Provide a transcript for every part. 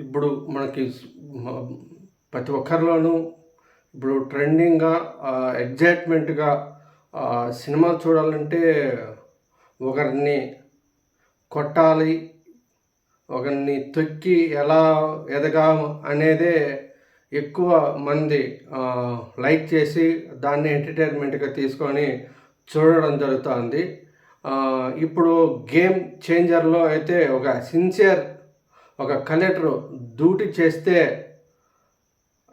ఇప్పుడు మనకి ప్రతి ఒక్కరిలోనూ ఇప్పుడు ట్రెండింగ్గా ఎగ్జైట్మెంట్గా సినిమా చూడాలంటే ఒకరిని కొట్టాలి ఒకరిని తొక్కి ఎలా ఎదగా అనేదే ఎక్కువ మంది లైక్ చేసి దాన్ని ఎంటర్టైన్మెంట్గా తీసుకొని చూడడం జరుగుతుంది. ఇప్పుడు గేమ్ చేంజర్లో అయితే ఒక సిన్సియర్ ఒక కలెక్టర్ డ్యూటీ చేస్తే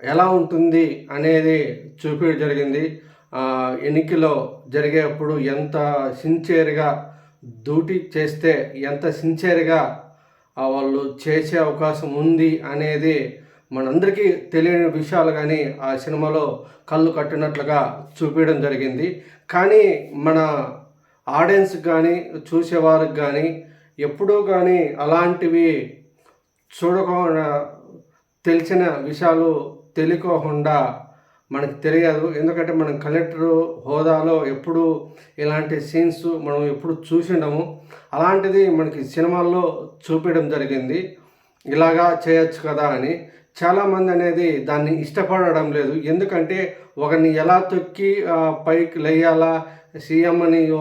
ఎలా ఉంటుంది అనేది చూపించడం జరిగింది. ఆ, ఎన్నికలో జరిగేప్పుడు ఎంత సిన్సియర్గా డ్యూటీ చేస్తే ఎంత సిన్సియర్గా వాళ్ళు చేసే అవకాశం ఉంది అనేది మనందరికీ తెలియని విషయాలు కానీ ఆ సినిమాలో కళ్ళు కట్టినట్లుగా చూపించడం జరిగింది. కానీ మన ఆడియన్స్ కానీ చూసేవారికి కానీ ఎప్పుడూ కానీ అలాంటివి చూడకుండా తెలిసిన విషయాలు తెలియకోకుండా మనకు తెలియదు. ఎందుకంటే మనం కలెక్టర్ హోదాలో ఎప్పుడు ఇలాంటి సీన్స్ మనం ఎప్పుడు చూసిండము. అలాంటిది మనకి సినిమాల్లో చూపించడం జరిగింది. ఇలాగా చేయొచ్చు కదా అని. చాలామంది అనేది దాన్ని ఇష్టపడడం లేదు. ఎందుకంటే ఒకరిని ఎలా తొక్కి పైకి లేయాలా సీఎం అని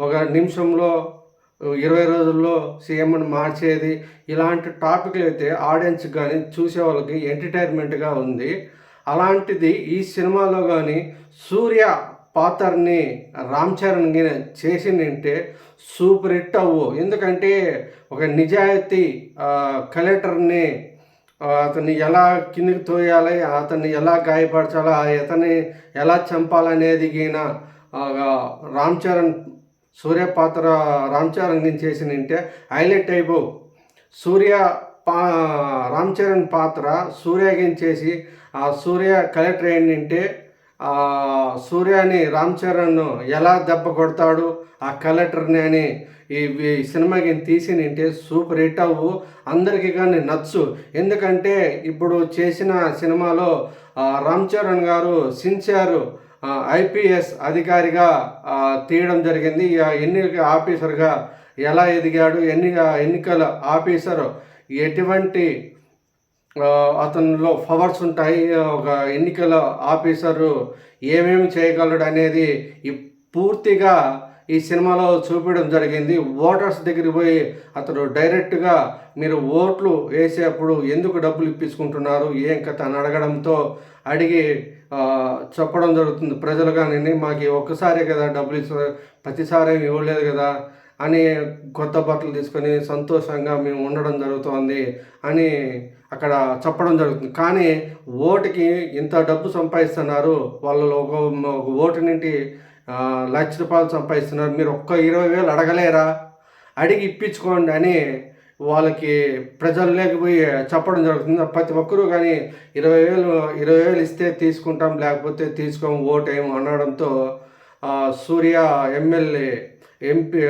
ఒక నిమిషంలో ఇరవై రోజుల్లో సీఎంని మార్చేది. ఇలాంటి టాపిక్లు అయితే ఆడియన్స్ కానీ చూసే వాళ్ళకి ఎంటర్టైన్మెంట్గా ఉంది. అలాంటిది ఈ సినిమాలో కానీ సూర్య పాత్రని రామ్ చరణ్ గిన చేసిందంటే సూపర్ హిట్ అవ్వు. ఎందుకంటే ఒక నిజాయితీ కలెక్టర్ని అతన్ని ఎలా కిందికి తోయాలి అతన్ని ఎలా గాయపరచాలి అతన్ని ఎలా చంపాలనేది గిన రామ్ చరణ్ సూర్య పాత్ర రామ్ చరణ్ గిన చేసిందంటే హైలైట్ అయిపో సూర్య పా రామ్ చరణ్ పాత్ర సూర్య గిన చేసి ఆ సూర్య కలెక్టర్ ఏంటంటే సూర్యని రామ్ చరణ్ ఎలా దెబ్బ కొడతాడు ఆ కలెక్టర్ని అని ఈ ఈ సినిమాకి తీసినంటే సూపర్ హిట్ అవ్వు. అందరికీ కానీ నచ్చు. ఎందుకంటే ఇప్పుడు చేసిన సినిమాలో రామ్ చరణ్ గారు సిన్సియర్. ఐపీఎస్ అధికారిగా తీయడం జరిగింది. ఎన్నిక ఆఫీసర్గా ఎలా ఎదిగాడు ఎన్ని ఎన్నికల ఆఫీసర్ ఎటువంటి అతనిలో పవర్స్ ఉంటాయి ఒక ఎన్నికల ఆఫీసరు ఏమేమి చేయగలడు అనేది పూర్తిగా ఈ సినిమాలో చూపించడం జరిగింది. ఓటర్స్ దగ్గరికి పోయి అతడు డైరెక్ట్గా మీరు ఓట్లు వేసేటప్పుడు ఎందుకు డబ్బులు ఇప్పించుకుంటున్నారు? ఏం కథ? అని అడగడంతో అడిగి చెప్పడం జరుగుతుంది. ప్రజలు కానీ మాకు ఒక్కసారే కదా డబ్బులు ఇస్తారు ప్రతిసారి ఇవ్వలేదు కదా అని కొత్త బట్టలు తీసుకొని సంతోషంగా మేము ఉండడం జరుగుతోంది అని అక్కడ చెప్పడం జరుగుతుంది. కానీ ఓటుకి ఇంత డబ్బు సంపాదిస్తున్నారు. వాళ్ళలో ఒక ఓటు నుండి లక్ష రూపాయలు సంపాదిస్తున్నారు. మీరు ఒక్క ఇరవై వేలు అడగలేరా? అడిగి ఇప్పించుకోండి అని వాళ్ళకి ప్రజలు లేకపోయి చెప్పడం జరుగుతుంది. ప్రతి ఒక్కరూ కానీ ఇరవై వేలు ఇరవై వేలు ఇస్తే తీసుకుంటాం లేకపోతే తీసుకోం ఓటేం అనడంతో సూర్య ఎమ్మెల్యే ఎంపీ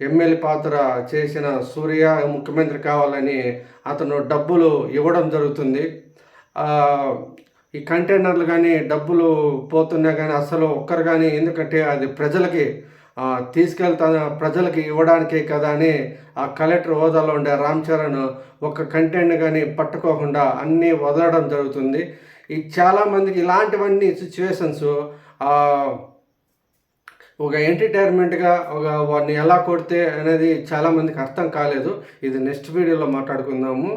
ఎమ్మెల్యే పాత్ర చేసిన సూర్య ముఖ్యమంత్రి కావాలని అతను డబ్బులు ఇవ్వడం జరుగుతుంది. ఈ కంటైనర్లు కానీ డబ్బులు పోతున్నా కానీ అసలు ఒక్కరు కానీ ఎందుకంటే అది ప్రజలకి తీసుకెళ్తా ప్రజలకి ఇవ్వడానికే కదా అని ఆ కలెక్టర్ హోదాలో ఉండే రామ్ చరణ్ ఒక కంటెంట్ కానీ పట్టుకోకుండా అన్నీ వదలడం జరుగుతుంది. ఈ చాలామందికి ఇలాంటివన్నీ సిచ్యువేషన్స్ ఒక ఎంటర్టైన్మెంట్గా ఒక వాడిని ఎలా కొడితే అనేది చాలామందికి అర్థం కాలేదు. ఇది నెక్స్ట్ వీడియోలో మాట్లాడుకుందాము.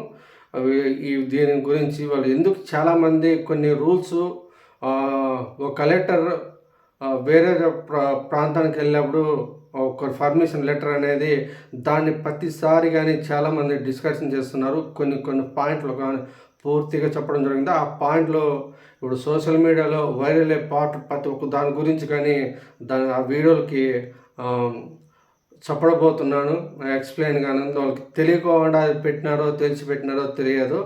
ఈ దీని గురించి వాళ్ళు ఎందుకు చాలామంది కొన్ని రూల్స్ ఒక కలెక్టర్ వేరే ప్ర ప్రాంతానికి వెళ్ళినప్పుడు ఒక పర్మిషన్ లెటర్ అనేది దాన్ని ప్రతిసారి కానీ చాలామంది డిస్కషన్ చేస్తున్నారు. కొన్ని కొన్ని పాయింట్లు కానీ పూర్తిగా చెప్పడం జరిగింది. ఆ పాయింట్లో ఇప్పుడు సోషల్ మీడియాలో వైరల్ అయ్యే పార్ట్ ప్రతి ఒక్క దాని గురించి కానీ దాని ఆ వీడియోలకి చెప్పడబోతున్నాను. ఎక్స్ప్లెయిన్ కానీ వాళ్ళకి తెలియకుండా అది పెట్టినారో తెలిసి పెట్టినారో తెలియదు.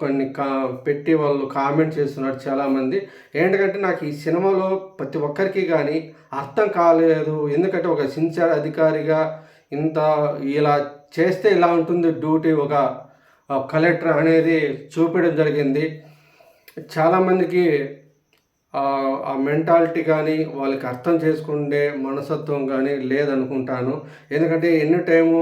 కొన్ని కా పెట్టి వాళ్ళు కామెంట్ చేస్తున్నారు చాలామంది. ఏంటంటే నాకు ఈ సినిమాలో ప్రతి ఒక్కరికి కానీ అర్థం కాలేదు. ఎందుకంటే ఒక సిన్సియర్ అధికారిగా ఇంత ఇలా చేస్తే ఇలా ఉంటుంది డ్యూటీ ఒక కలెక్టర్ అనేది చూపించడం జరిగింది. చాలామందికి ఆ మెంటాలిటీ కానీ వాళ్ళకి అర్థం చేసుకుండే మనసత్వం కానీ లేదనుకుంటాను. ఎందుకంటే ఎన్ని టైము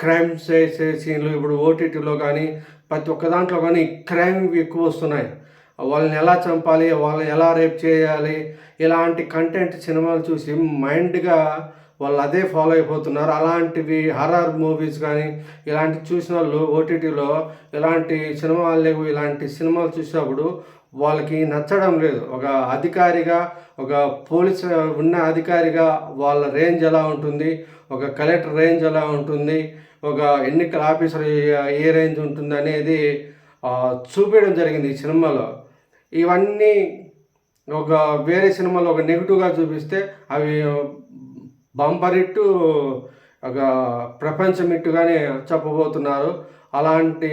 క్రైమ్స్ చేసే సీన్లు ఇప్పుడు ఓటీటీలో కానీ ప్రతి ఒక్క దాంట్లో కానీ క్రైమ్ ఎక్కువ వస్తున్నాయి. వాళ్ళని ఎలా చంపాలి వాళ్ళని ఎలా రేప్ చేయాలి ఇలాంటి కంటెంట్ సినిమాలు చూసి మైండ్గా వాళ్ళు అదే ఫాలో అయిపోతున్నారు. అలాంటివి హర్రర్ మూవీస్ కానీ ఇలాంటి చూసిన వాళ్ళు ఓటీటీలో ఇలాంటి సినిమాలు లేవు ఇలాంటి సినిమాలు చూసినప్పుడు వాళ్ళకి నచ్చడం లేదు. ఒక అధికారిగా ఒక పోలీస్ ఉన్న అధికారిగా వాళ్ళ రేంజ్ ఎలా ఉంటుంది? ఒక కలెక్టర్ రేంజ్ ఎలా ఉంటుంది? ఒక ఎన్నికల ఆఫీసర్ ఏ- రేంజ్ ఉంటుంది అనేది చూపించడం జరిగింది ఈ సినిమాలో. ఇవన్నీ ఒక వేరే సినిమాలో ఒక నెగిటివ్గా చూపిస్తే అవి బంపరిట్టు ఒక ప్రపంచం ఇట్టుగానే చెప్పబోతున్నారు. అలాంటి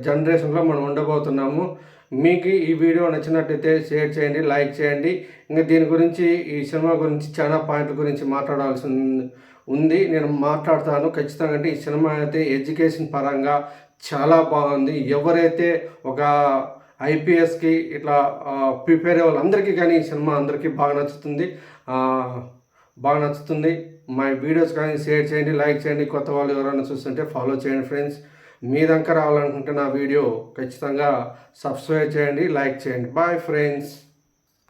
జనరేషన్లో మనం ఉండబోతున్నాము. మీకు ఈ వీడియో నచ్చినట్టయితే షేర్ చేయండి లైక్ చేయండి. ఇంకా దీని గురించి ఈ సినిమా గురించి చాలా పాయింట్ల గురించి మాట్లాడాల్సి ఉంది- ఉంది. నేను మాట్లాడతాను. ఖచ్చితంగా అంటే ఈ సినిమా అయితే ఎడ్యుకేషన్ పరంగా చాలా బాగుంది. ఎవరైతే ఒక ఐపీఎస్కి ఇట్లా ప్రిపేర్ అయ్యే వాళ్ళందరికీ కానీ ఈ సినిమా అందరికీ బాగా నచ్చుతుంది. బాగా నచ్చుతుంది. మా వీడియోస్ కానీ షేర్ చేయండి లైక్ చేయండి. కొత్త వాళ్ళు ఎవరైనా చూస్తుంటే ఫాలో చేయండి ఫ్రెండ్స్. మీ దగ్గర రావాలనుకుంటే నా వీడియో ఖచ్చితంగా సబ్స్క్రైబ్ చేయండి లైక్ చేయండి. Bye friends